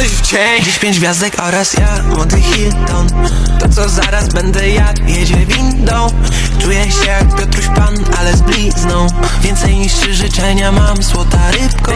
odejść w cień. Dziś pięć gwiazdek oraz ja, młody Hilton. To co zaraz będę ja jedzie windą. Czuję się jak Piotruś Pan, ale z blizną. Więcej niż trzy życzenia mam, złota rybko.